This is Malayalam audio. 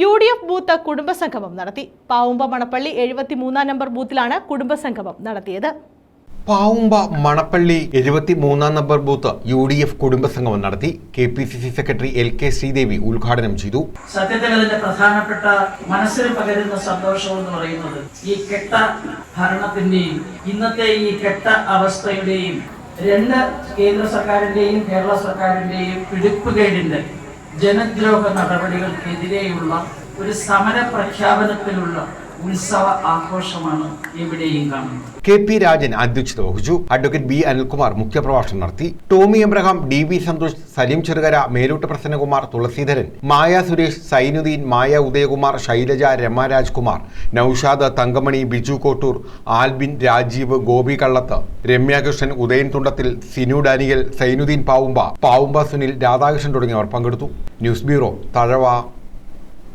യു ഡി എഫ് ബൂത്ത് കുടുംബസംഗമം നടത്തി. പാവുമ്പ മണപ്പള്ളി എഴുപത്തിമൂന്നാം നമ്പർ ബൂത്തിലാണ് കുടുംബസംഗമം നടത്തിയത്. പാവുമ്പ മണപ്പള്ളി എഴുപത്തി മൂന്നാം number booth U D F കുടുംബസംഗമം നടത്തി. K P C C secretary L K Sreedevi ഉദ്ഘാടനം ചെയ്തു. സത്യത്തിൽ അതിന്റെ പ്രധാനപ്പെട്ട മനസ്സിന് പകരുന്ന സന്തോഷം എന്ന് പറയുന്നത് ഈ കെട്ട ഭരണത്തിന്റെയും ഇന്നത്തെ ഈ കെട്ട അവസ്ഥയുടെയും രണ്ട് കേന്ദ്ര സർക്കാരിന്റെയും കേരള സർക്കാരിന്റെയും പിടിപ്പുകേടിന്റെ ജനദ്രോഹ നടപടികൾക്കെതിരെയുള്ള ഒരു സമര പ്രഖ്യാപനത്തിലുള്ള കെ പി രാജൻ അധ്യക്ഷത വഹിച്ചു. അഡ്വക്കേറ്റ് ബി അനിൽകുമാർ മുഖ്യപ്രഭാഷണം നടത്തി. ടോമി എബ്രഹാം ഡി വി സന്തോഷ് സലീം ചെറുകര മേലൂട്ട് പ്രസന്നകുമാർ തുളസീധരൻ മായ സുരേഷ് സൈനുദ്ദീൻ മായ ഉദയകുമാർ ശൈലജ രമ രാജ്കുമാർ നൌഷാദ് തങ്കമണി ബിജു കോട്ടൂർ ആൽബിൻ രാജീവ് ഗോപി കള്ളത്ത് രമ്യാകൃഷ്ണൻ ഉദയൻ തുണ്ടത്തിൽ സിനു ഡാനിയൽ സൈനുദ്ദീൻ പാവുമ്പ പാവുമ്പ സുനിൽ രാധാകൃഷ്ണൻ തുടങ്ങിയവർ പങ്കെടുത്തു. News bureau Thazhava.